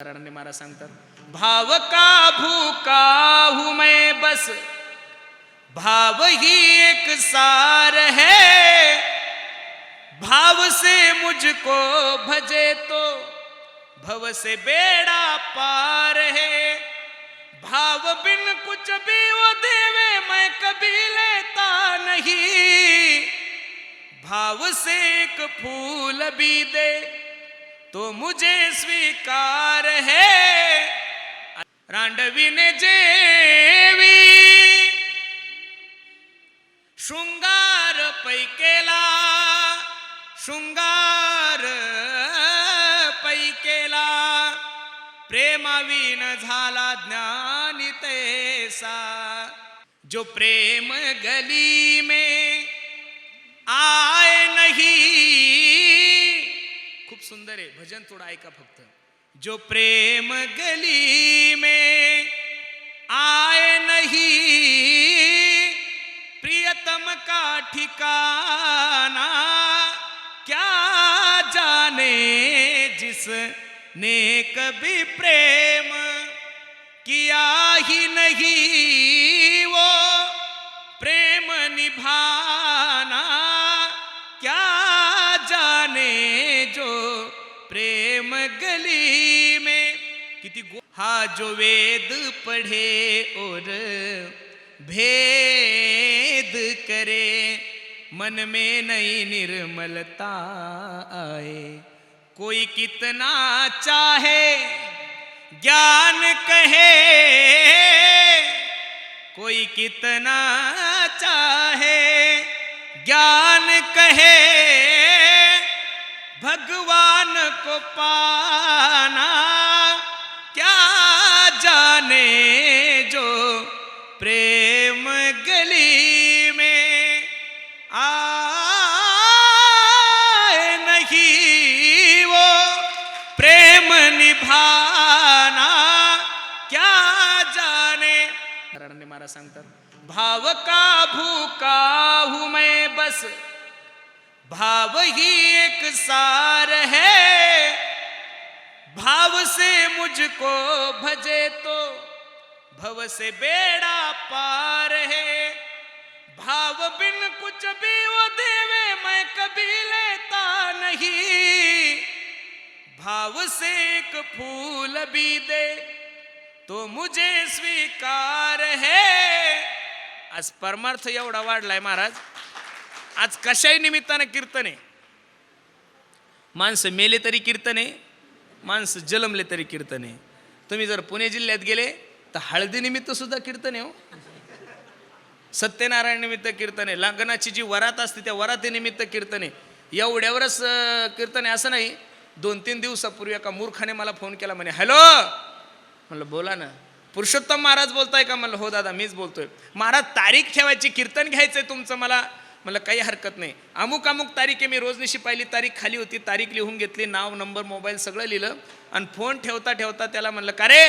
ने महाराज सांगतात भाव का भूका हूँ मैं बस, भाव ही एक सार है, भाव से मुझको भजे तो भव से बेड़ा पार है, भाव बिन कुछ भी वो देवे मैं कभी लेता नहीं, भाव से एक फूल भी दे तो मुझे स्वीकार है। रांडवीने जेवी। शृंगार पैकेला। शृंगार पैकेला। प्रेमावीन झाला ज्ञानी तैसा। जो प्रेम गली में आए नहीं सुंदर आहे. भजन थोडं ऐका फक्त. जो प्रेम गली में आए नहीं प्रियतम का ठिकाना क्या जाने जिसने कभी प्रेम किया ही नहीं वो प्रेम निभाना गली में। किती गो हा, जो वेद पढ़े और भेद करे, मन में नई निर्मलता आए। कोई कितना चाहे, ज्ञान कहे, कोई कितना चाहे, ज्ञान कहे को पाना, क्या जाने जो प्रेम गली में आए नहीं वो प्रेम निभाना, क्या जाने? ने महाराज सांगतात, भाव का भूका हूँ मैं बस, भाव ही एक सार है। भाव से मुझको भजे तो भव से बेड़ा पार है। भाव बिन कुछ भी वो देवे मैं कभी लेता नहीं। भाव से एक फूल भी दे तो मुझे स्वीकार है। आज परमार्थ एवढा वाढलाय महाराज. आज कशाही निमित्तानं कीर्तन आहे. माणसं मेले तरी कीर्तन आहे. माणसं जलमले तरी कीर्तन. आहे तुम्ही जर पुणे जिल्ह्यात गेले तर हळदीनिमित्त सुद्धा कीर्तन आहे हो. सत्यनारायण निमित्त कीर्तन आहे लग्नाची जी वरात असते त्या वरातीनिमित्त कीर्तन. आहे एवढ्यावरच कीर्तन आहे असं नाही. दोन तीन दिवसापूर्वी एका मूर्खाने मला फोन केला म्हणे हॅलो! म्हणलं बोला ना. पुरुषोत्तम महाराज बोलताय का? म्हणलं हो दादा मीच बोलतोय. महाराज तारीख ठेवायची कीर्तन घ्यायचंय तुमचं मला. मला काही हरकत नाही. अमुक अमुक तारीख आहे मी रोजनिशी पहिली तारीख खाली होती तारीख लिहून घेतली नाव नंबर मोबाईल सगळं लिहिलं आणि फोन ठेवता ठेवता त्याला म्हणलं का रे?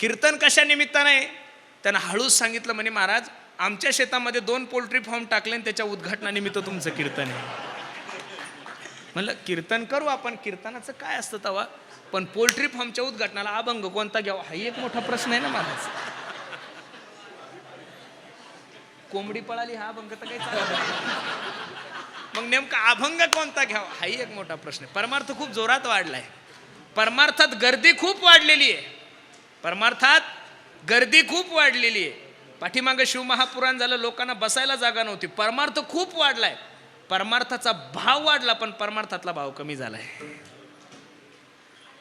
कीर्तन कशा निमित्तानं आहे? त्यानं हळूच सांगितलं म्हणे महाराज आमच्या शेतामध्ये दोन पोल्ट्री फार्म टाकले आणि त्याच्या उद्घाटनानिमित्त तुमचं कीर्तन आहे. म्हणलं कीर्तन करू आपण कीर्तनाचं काय असतं तवा? पण पोल्ट्री फार्मच्या उद्घाटनाला अभंग कोणता घ्यावा? हाही एक मोठा प्रश्न आहे ना महाराज. कोंबडी पळाली हा अभंग तर काही चालत नाही. मग नेमका अभंग कोणता घ्यावा? हाही एक मोठा प्रश्न आहे. परमार्थ खूप जोरात वाढलाय. परमार्थात गर्दी खूप वाढलेली आहे. परमार्थात गर्दी खूप वाढलेली आहे. पाठीमागं शिवमहापुराण झालं लोकांना बसायला जागा नव्हती. परमार्थ खूप वाढलाय. परमार्थाचा भाव वाढला पण परमार्थातला भाव कमी झालाय.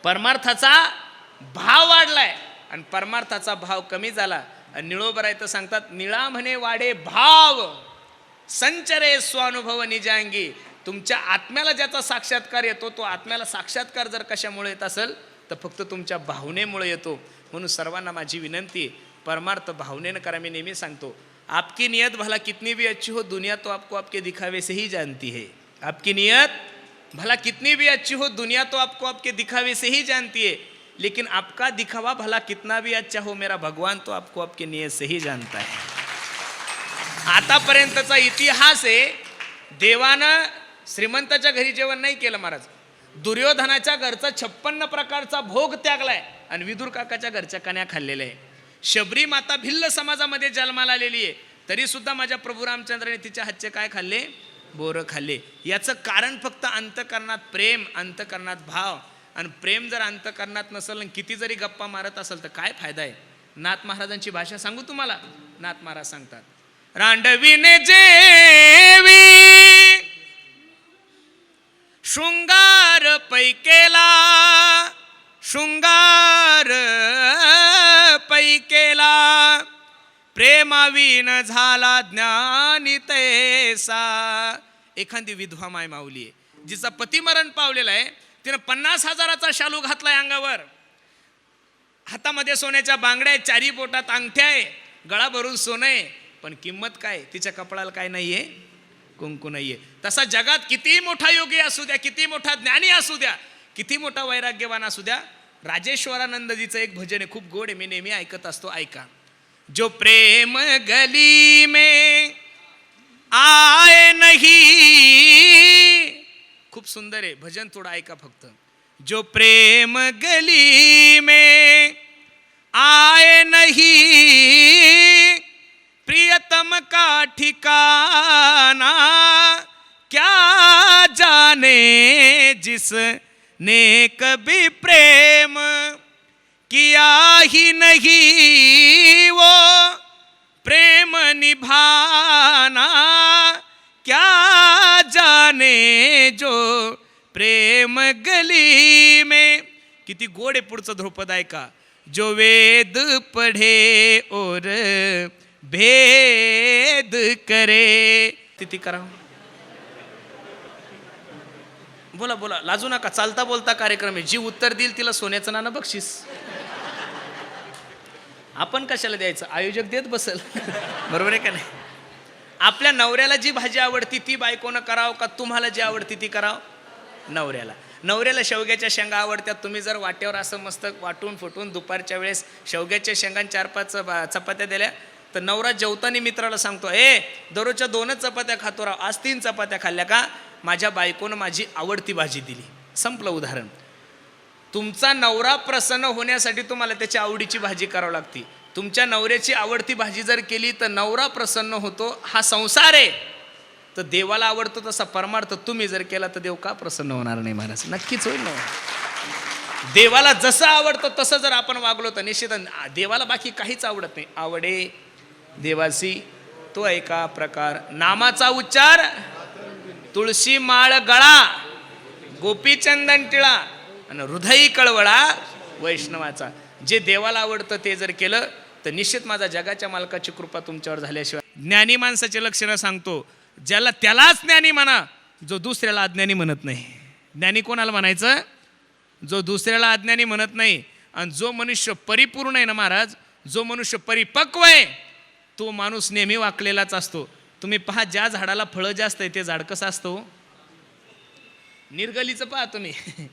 परमार्थाचा भाव वाढलाय आणि परमार्थाचा भाव कमी झाला निळोबरायचं तर सांगतात निळा म्हणे वाडे भाव संचरे स्वानुभव निजांगी. तुमच्या आत्म्याला ज्याचा साक्षात्कार येतो तो आत्म्याला साक्षात्कार जर कशामुळे येत असेल तर फक्त तुमच्या भावनेमुळे येतो. म्हणून सर्वांना माझी विनंती आहे परमार्थ भावनेनं करा. मी नेहमी सांगतो आपकी नियत भला कितनी भी अच्छी हो दुनिया तो आपको आपके दिखावे से ही जानती है. आपकी नियत भला कितनी भी अच्छी हो दुनिया तो आपको आपके दिखावे से ही जानती है। लेकिन आपका दिखावा भला कितना भी अच्छा हो मेरा भगवान तो आपको आपके नियत से ही जानता है। आतापर्यंतचा इतिहास आहे देवानं श्रीमंताच्या घरी जेवण नाही केलं महाराज. दुर्योधनाच्या घरचा छप्पन्न प्रकारचा भोग त्यागलाय आणि विदुर काकाच्या घरच्या कन्या खाल्लेल्या आहे. शबरी माता भिल्ल समाजामध्ये जन्माला आलेली आहे. तरी सुद्धा माझ्या प्रभू रामचंद्राने तिच्या हातचे काय खाल्ले? बोरं खाल्ले. याचं कारण फक्त अंतकरणात प्रेम अंतकरणात भाव आणि प्रेम जर अंतकरणात नसेल आणि किती जरी गप्पा मारत असेल तर काय फायदा आहे? नाथ महाराजांची भाषा सांगू तुम्हाला? नाथ महाराज सांगतात रांडवीने जेवी शृंगार पैकेला शृंगार पैकेला प्रेमावीन झाला ज्ञानी तैसा. एखादी विधवा माय माऊली आहे जिचा पती मरण पावलेला आहे तिनं पन्नास हजाराचा शालू घातलाय अंगावर. हातामध्ये सोन्याच्या बांगड्या आहेत चारी बोटात अंगठ्या आहे गळा भरून सोनं आहे पण किंमत काय? तिच्या कपडाला काय नाहीये? कुंकू नाहीये. तसा जगात किती मोठा योगी असू द्या किती मोठा ज्ञानी असू द्या किती मोठा वैराग्यवान असू द्या राजेश्वरानंदजीचं एक भजन आहे खूप गोड आहे मी नेहमी ऐकत असतो ऐका. जो प्रेम गली में आए नहीं खूप सुंदर आहे भजन थोडं ऐका फक्त जो प्रेम गली में आए नहीं, प्रियतम का ठिकाना क्या जाने जिस ने कभी प्रेम किया ही नहीं, वो प्रेम निभाना जो प्रेम गली में किती गोड आहे पुढचं ध्रुपद ऐका. जो वेद पढ़े और भेद करे. तिथे करा. बोला बोला. लाजू नका. चालता बोलता कार्यक्रम आहे. जी उत्तर देईल तिला सोन्याचं नाणं बक्षीस. आपण कशाला द्यायचं? आयोजक देत बसल. बरोबर आहे का नाही? आपल्या नवऱ्याला जी भाजी आवडती ती बायकोनं करावं का तुम्हाला जी आवडती ती करावं? नवऱ्याला. नवऱ्याला शेवग्याच्या शेंगा आवडत्यात तुम्ही जर वाट्यावर असं मस्त वाटून फुटून दुपारच्या वेळेस शेवग्याच्या शेंगा चार पाच बा- चपात्या दिल्या तर नवरा जेवताना मित्राला सांगतो ए दररोजच्या दोनच चपात्या खातो राव. आज तीन चपात्या खाल्ल्या का? माझ्या बायकोनं माझी आवडती भाजी दिली. संपलं उदाहरण. तुमचा नवरा प्रसन्न होण्यासाठी तुम्हाला त्याची आवडीची भाजी करावी लागते. तुमच्या नवऱ्याची आवडती भाजी जर केली तर नवरा प्रसन्न होतो हा संसार आहे. तर देवाला आवडतो तसा परमार्थ तुम्ही जर केला तर देव का प्रसन्न होणार नाही महाराज? नक्कीच होईल ना. देवाला जसं आवडतं तसं जर आपण वागलो तर निश्चित देवाला बाकी काहीच आवडत नाही. आवडे देवासी तो एका प्रकार. नामाचा उच्चार तुळशी माळ गळा गोपीचंदन टिळा आणि हृदयी कळवळा वैष्णवाचा. जे देवाला आवडतं ते जर केलं तर निश्चित माझा जगाच्या मालकाची कृपा तुमच्यावर झाल्याशिवाय ज्ञानी माणसाचे लक्षणं सांगतो. ज्याला त्यालाच ज्ञानी म्हणा जो दुसऱ्याला अज्ञानी म्हणत नाही. ज्ञानी कोणाला म्हणायचं? जो दुसऱ्याला अज्ञानी म्हणत नाही आणि जो मनुष्य परिपूर्ण आहे ना महाराज जो मनुष्य परिपक्व आहे तो माणूस नेहमी वाकलेलाच असतो. तुम्ही पहा ज्या झाडाला फळं जास्त आहे ते झाड कसं असतो हो? निर्गलीचं पहा तुम्ही.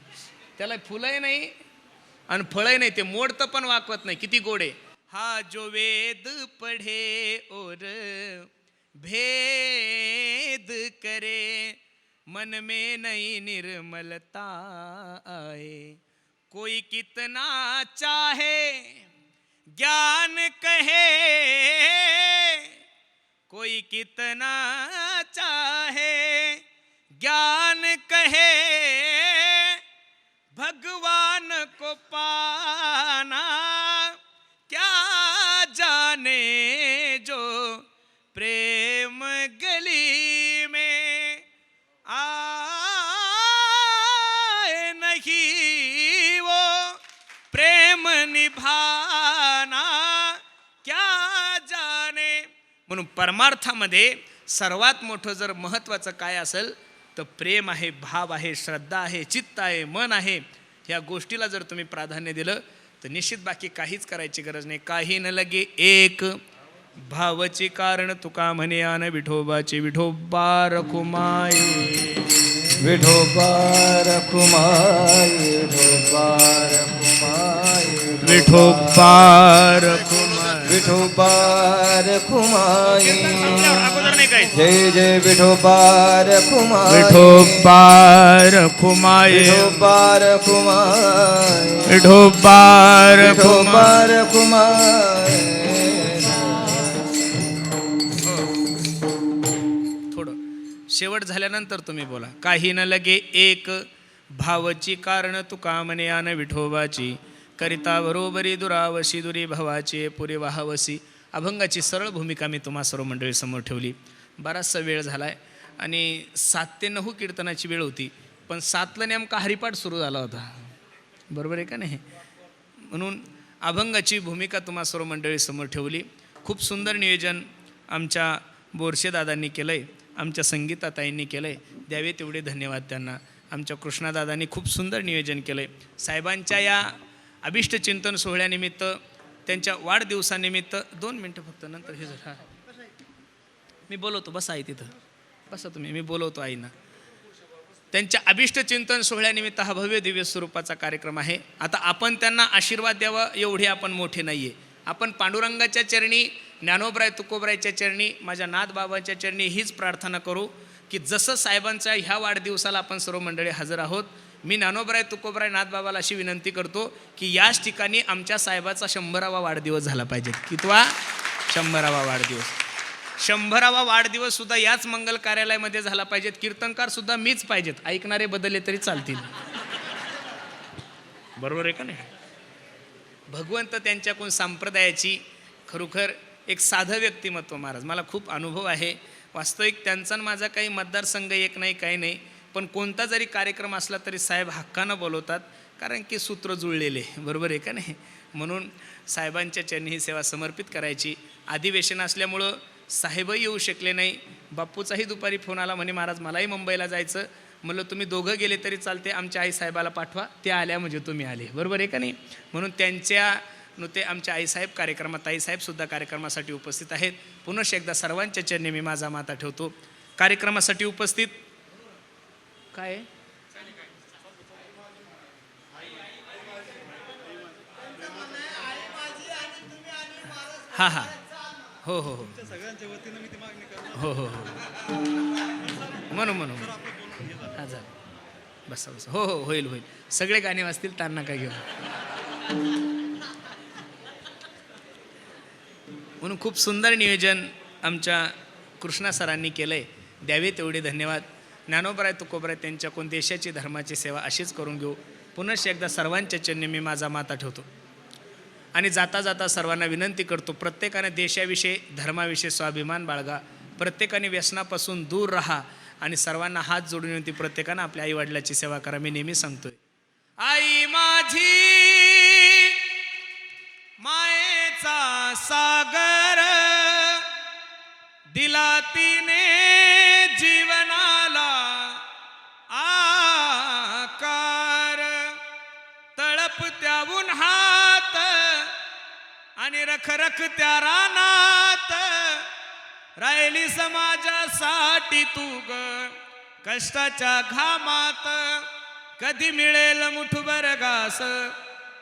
त्याला फुलंही नाही आणि फळही नाही ते मोडतं पण वाकवत नाही. किती गोड आहे. हा जो वेद पढे और भेद करे, मन में नई निर्मलता आए। कोई कितना चाहे, ज्ञान कहे, कोई कितना चाहे, ज्ञान कहे, भगवान को पाना जाने जो प्रेम गली में आए नहीं वो प्रेम निभाना क्या जाने? म्हणून परमार्थामध्ये सर्वात मोठं जर महत्त्वाचं काय असेल तर प्रेम आहे भाव आहे श्रद्धा आहे चित्त आहे मन आहे ह्या गोष्टीला जर तुम्ही प्राधान्य दिलं तर निश्चित बाकी काहीच करायची गरज नाही. काही न लगे एक. भावचे कारण तुका म्हणे आन विठोबाचे. विठोबा रखुमाये विठोबा रखुमाई. विठोबा रखुमाई. विठोबा रखुमाये विठोबा काय जय जय विठोबा रखुमाई विठोबार खुमाये विठोबा रखुमाई विठोबार विठोबा रखुमाई थोडं. शेवट झाल्यानंतर तुम्ही बोला. काही न लगे एक भावची कारण तुका म्हणे आन विठोबाची. करिता बरोबरी दुरावशी दुरी भवाची पुरी वाहावसी अभंगाची सरळ भूमिका मी तुम्हा सर्व मंडळी समोर ठेवली. बराचसा वेळ झाला आहे आणि सात ते नऊ कीर्तनाची वेळ होती. पण सातला नेमका हरिपाठ सुरू झाला होता. बरोबर आहे का नाही? म्हणून अभंगाची भूमिका तुम्हा सर्व मंडळी समोर ठेवली. खूप सुंदर नियोजन आमच्या बोरशेदादांनी केलं आहे आमच्या संगीताताईंनी केलं आहे द्यावे तेवढे धन्यवाद त्यांना. आमच्या कृष्णादादांनी खूप सुंदर नियोजन केलं आहे साहेबांच्या या अभिष्ट चिंतन सोहळ्यानिमित्त त्यांच्या वाढदिवसानिमित्त दोन मिनटं फक्त नंतर हे झालं. मी बोलवतो बसा आई तिथं. बसा तुम्ही मी बोलवतो आईना. त्यांच्या अभिष्ट चिंतन सोहळ्यानिमित्त हा भव्य दिव्य स्वरूपाचा कार्यक्रम आहे. आता आपण त्यांना आशीर्वाद द्यावा एवढे आपण मोठे नाही आहे आपण पांडुरंगाच्या चरणी ज्ञानोबराय तुकोबरायच्या चरणी माझ्या नाथबाबाच्या चरणी हीच प्रार्थना करू की जसं साहेबांच्या ह्या वाढदिवसाला आपण सर्व मंडळी हजर आहोत. मी ज्ञानोबराय तुकोबराय नाथबाबाला अशी विनंती करतो की याच ठिकाणी आमच्या साहेबाचा शंभरावा वाढदिवस झाला पाहिजे. कितवा? शंभरावा वाढदिवस. शंभरावा वाढदिवस सुद्धा याच मंगल कार्यालयामध्ये झाला पाहिजेत. कीर्तनकार सुद्धा मीच पाहिजेत. ऐकणारे बदलले तरी चालतील. बरोबर आहे का नाही? भगवंत त्यांच्याकडून संप्रदायाची खरोखर एक साधं व्यक्तिमत्व महाराज. मला खूप अनुभव आहे. वास्तविक त्यांचा आणि माझा काही मतदारसंघ एक नाही काही नाही. पण कोणता जरी कार्यक्रम असला तरी साहेब हक्कानं बोलवतात कारण की सूत्र जुळलेले. बरोबर आहे का नाही? म्हणून साहेबांच्या चरणी ही सेवा समर्पित करायची. अधिवेशन असल्यामुळं साहेबही येऊ शकले नाही. बाप्पूचाही दुपारी फोन आला म्हणे महाराज मलाही मुंबईला जायचं. म्हणलं तुम्ही दोघं गेले तरी चालते आमच्या आई साहेबाला पाठवा ते आल्या म्हणजे तुम्ही आले. बरोबर आहे का नाही? म्हणून त्यांच्या नुते आमच्या आईसाहेब कार्यक्रमात आईसाहेबसुद्धा कार्यक्रमासाठी उपस्थित आहेत. पुनश एकदा सर्वांच्या चरणी मी माझा माता ठेवतो. कार्यक्रमासाठी उपस्थित काय हां हां. हां हो हो. हो हो हो हो. म्हणू म्हणू. हा झालं बसा बसा. हो हो होईल होईल. सगळे गाणे वाजतील ताण नका घेऊ? म्हणून खूप सुंदर नियोजन आमच्या कृष्णा सरांनी केलं आहे द्यावे तेवढे धन्यवाद. ज्ञानोबराय तुकोबराय त्यांच्याकडून देशाची धर्माची सेवा अशीच करून घेऊ. पुनश एकदा सर्वांच्या चरणी मी माझा माता ठेवतो. आणि जाता जाता सर्वांना विनंती करतो प्रत्येकाने देशाविषयी धर्माविषयी स्वाभिमान बाळगा. प्रत्येकाने व्यसनापासून दूर राहा आणि सर्वांना हात जोडून येऊन ती प्रत्येकानं आपल्या आईवडिलाची सेवा करा. मी नेहमी सांगतोय. आई माझी मायेचा सागर दिला तिने जीव आणि रखरख त्या रानात राहिली समाजासाठी तू ग कष्टाच्या घामात कधी मिळेल मुठभर घास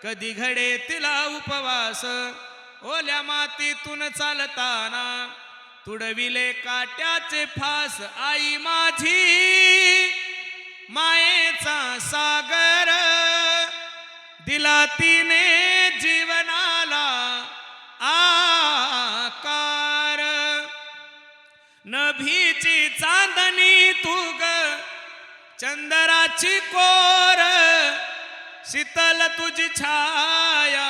कधी घडे तिला उपवास. ओल्या मातीतून चालताना तुडविले काट्याचे फास. आई माझी मायेचा सागर दिला तिने जीवन आकार. नभीची चांदणी तुग ग चंदराची कोर. शीतल तुझी छाया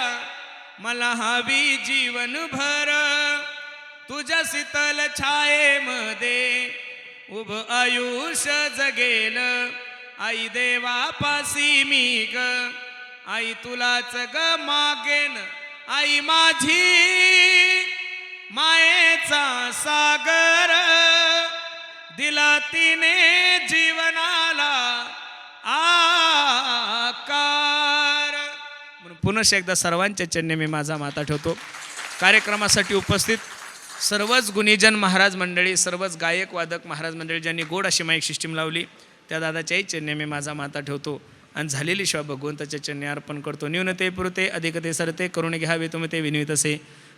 मला हवी जीवन भर तुझ्या शीतल छायेमध्ये उभ आयुष्य जगेल. आई देवापासी मी ग आई तुलाच ग मागेन. आई माझी मायेचा सागर. दिला तिने जीवनाला आकार. म्हणून पुनश एकदा सर्वांच्या चरणी मी माझा माता ठेवतो. कार्यक्रमासाठी उपस्थित सर्वच गुणीजन महाराज मंडळी सर्वच गायक वादक महाराज मंडळी ज्यांनी गोड अशी माईक सिस्टीम लावली त्या दादाच्याही चेन्ने मी माझा माता ठेवतो. आणि झालेली शिवा भगवंताच्या चरणी अर्पण करतो. न्यूनते पुरते अधिकते सरते करून घ्यावे तुम्ही ते विनवित असे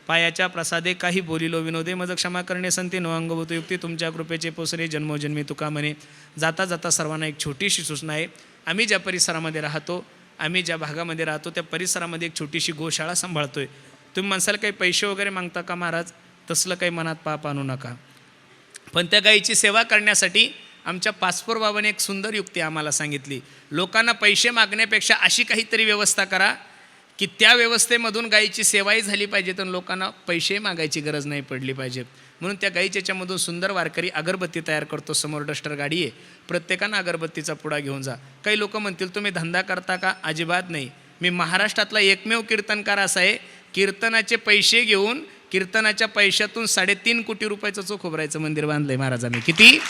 पायाच्या प्रसादे काही बोलिलो विनोदे मज क्षमा करणे संती नो अंगभूत युक्ती तुमच्या कृपेचे पोसरे जन्मोजन्मी तुका म्हणे. जाता जाता सर्वांना एक छोटीशी सूचना आहे. आम्ही ज्या परिसरामध्ये राहतो आम्ही ज्या भागामध्ये राहतो त्या परिसरामध्ये एक छोटीशी गोशाळा सांभाळतो आहे तुम्ही माणसाला काही पैसे वगैरे मागता का महाराज? तसलं काही मनात पाप आणू नका. पण त्या गाईची सेवा करण्यासाठी आमच्या पासपोर बाबाने एक सुंदर युक्ती आम्हाला सांगितली. लोकांना पैसे मागण्यापेक्षा अशी काहीतरी व्यवस्था करा की त्या व्यवस्थेमधून गायीची सेवाही झाली पाहिजे तर लोकांना पैसे मागायची गरज नाही पडली पाहिजे. म्हणून त्या गायीच्या याच्यामधून सुंदर वारकरी अगरबत्ती तयार करतो समोर डस्टर गाडी आहे. प्रत्येकानं अगरबत्तीचा पुडा घेऊन जा. काही लोक म्हणतील तुम्ही धंदा करता का? अजिबात नाही. मी महाराष्ट्रातला एकमेव कीर्तनकार असा आहे. कीर्तनाचे पैसे घेऊन कीर्तनाच्या पैशातून साडेतीन कोटी रुपयाचं चोखोबरायचं मंदिर बांधलंय महाराजांनी. किती?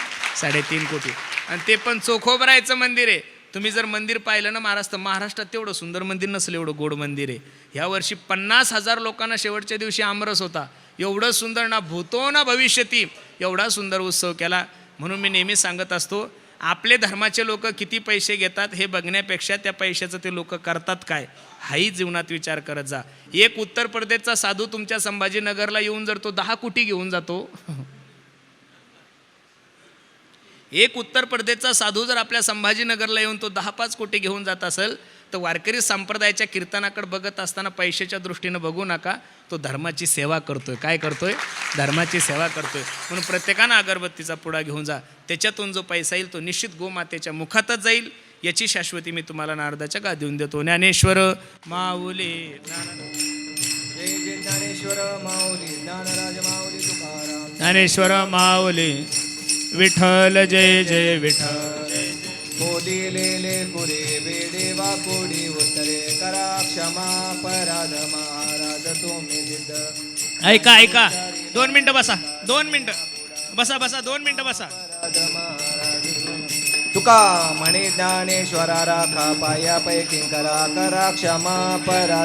साडेतीन कोटी. आणि ते पण चोखोबरायचं मंदिर आहे. तुम्ही जर मंदिर पाहिलं ना महाराष्ट्र महाराष्ट्रात तेवढं सुंदर मंदिर नसलं एवढं गोड मंदिर आहे. ह्या वर्षी पन्नास हजार लोकांना शेवटच्या दिवशी आमरस होता. एवढं सुंदर ना भूतो ना भविष्यती एवढा सुंदर उत्सव केला. म्हणून मी नेहमी सांगत असतो आपले धर्माचे लोक किती पैसे घेतात हे बघण्यापेक्षा त्या पैशाचं ते लोक करतात काय? हाही जीवनात विचार करत जा. एक उत्तर प्रदेशचा साधू तुमच्या संभाजीनगरला येऊन जर तो दहा कोटी घेऊन जातो. एक उत्तर प्रदेशचा साधू जर आपल्या संभाजीनगरला येऊन तो दहा पाच कोटी घेऊन जात असेल तर वारकरी संप्रदायाच्या कीर्तनाकडे बघत असताना पैशाच्या दृष्टीनं बघू नका. तो धर्माची सेवा करतोय. काय करतोय? धर्माची सेवा करतोय. म्हणून प्रत्येकानं अगरबत्तीचा पुडा घेऊन जा. त्याच्यातून जो पैसा येईल तो निश्चित गोमातेच्या मुखातच जाईल. याची शाश्वती मी तुम्हाला नारदाच्या गा देऊन देतो. ज्ञानेश्वर माऊली जय ज्ञानेश्वर माऊली ज्ञानराज माऊली ज्ञानेश्वर माऊली विठ्ठल जय जय विठ्ठल. दिलेले पुरे वेडे वाकोडी करा क्षमा पराध महाराज तुम्ही जिद्द. ऐका ऐका. दोन मिनटं बसा. दोन मिनटं. बसा बसा. दोन मिनटं बसा. तुका म्हणे ज्ञानेश्वरा राखा पाया पैकी करा करा क्षमा परा